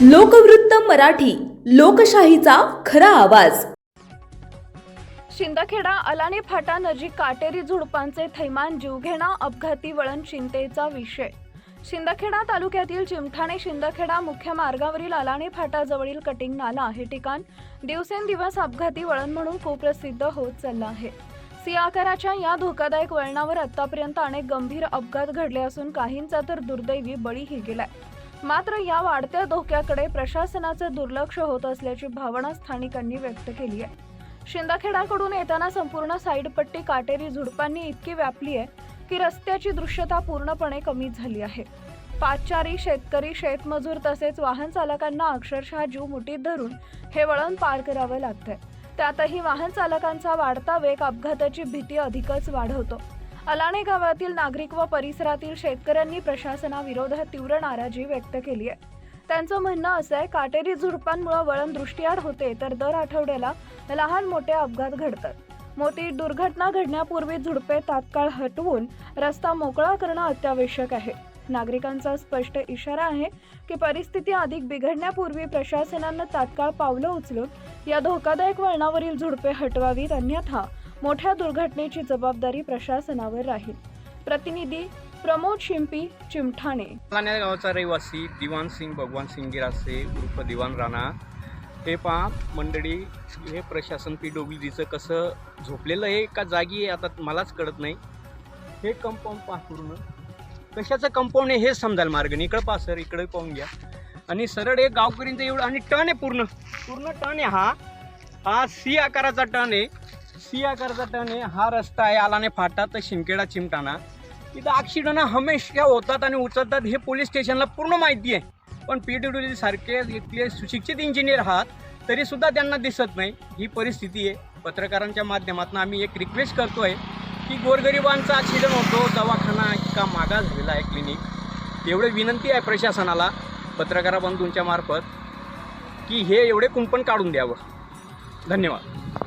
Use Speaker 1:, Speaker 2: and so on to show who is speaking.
Speaker 1: लोकवृत्त मराठी लोकशाहीचा खरा आवाज.
Speaker 2: शिंदखेडा अलाने फाटा नजीक काटेरी झुडपांचे थैमान जीवघेणा अपघाती वळण चिंतेचा विषय. शिंदखेडा तालुक्यातील चिमठाणे शिंदखेडा मुख्य मार्गावरील अलाने फाटाजवळील कटिंग नाला हे ठिकाण दिवसेंदिवस अपघाती वळण म्हणून कुप्रसिद्ध होत चाललं आहे. सी आकाराच्या या धोकादायक वळणावर आतापर्यंत अनेक गंभीर अपघात घडले असून काहींचा तर दुर्दैवी बळीही गेलाय. मात्र या वाढत्या धोक्याकडे प्रशासनाचे दुर्लक्ष होत असल्याची भावना स्थानिकांनी व्यक्त केली आहे. शिंदखेडाकडून येताना संपूर्ण साईडपट्टी काटेरी झुडपांनी इतकी व्यापली आहे की रस्त्याची दृश्यता पूर्णपणे कमी झाली आहे. पाचचारी शेतकरी शेतमजूर तसेच वाहन चालकांना अक्षरशः जीव मुठीत धरून हे वळण पार करावं लागतंय. त्यातही वाहन चालकांचा वाढता वेग अपघाताची भीती अधिकच वाढवतो. अलाणे गावातील नागरिक व परिसरातील शेतकऱ्यांनी प्रशासनाविरोधात तीव्र नाराजी व्यक्त केली आहे. त्यांचं म्हणणं असं आहे काटेरी झुडपांमुळे वळण दृष्टीआड होते तर दर आठवड्याला लहान मोठे अपघात घडतात. मोठी दुर्घटना घडण्यापूर्वी झुडपे तात्काळ हटवून रस्ता मोकळा करणं अत्यावश्यक आहे. नागरिकांचा स्पष्ट इशारा आहे की परिस्थिती अधिक बिघडण्यापूर्वी प्रशासनानं तात्काळ पावलं उचलून या धोकादायक वळणावरील झुडपे हटवावीत अन्यथा मोठ्या दुर्घटनेची जबाबदारी प्रशासनावर राहील. प्रतिनिधी प्रमोद शिंपी चिमठाणे.
Speaker 3: लाण्या गावाचा रहिवासी दिवान सिंग भगवान सिंग गिरासे उर्फ दिवान राणा. हे पहा मंडळी हे प्रशासन पी डब्ल्यू डीचं कसं झोपलेलं आहे का जागी आहे आता मलाच कळत नाही. हे कंपाऊंड पहा पूर्ण. कशाचं कंपाऊंड आहे हे समजायला मार्ग नाही. इकडं पहा सर इकडे पाहून घ्या. आणि सरळ हे गावकरींचं एवढं आणि टर्न आहे पूर्ण. पूर्ण टर्न आहे हा. हा सी आकाराचा टर्न आहे. सी आकाराचा टर्न आहे हा रस्ता आहे आलाने फाटा तर शिंकेडा चिमटाणा. इथं ॲक्सिडंट हमेशा होतात आणि उचलतात हे पोलीस स्टेशनला पूर्ण माहिती आहे. पण पी डब्ल्यू सारखे इथले सुशिक्षित इंजिनियर आहात तरीसुद्धा त्यांना दिसत नाही. ही परिस्थिती आहे. पत्रकारांच्या माध्यमातून आम्ही एक रिक्वेस्ट करतो आहे की गोरगरिबांचा ॲक्सिडंट होतो दवाखाना इतका मागा झालेला आहे क्लिनिक एवढे विनंती आहे प्रशासनाला पत्रकारा बंधूंच्या मार्फत की हे एवढे कुंपण काढून द्यावं. धन्यवाद.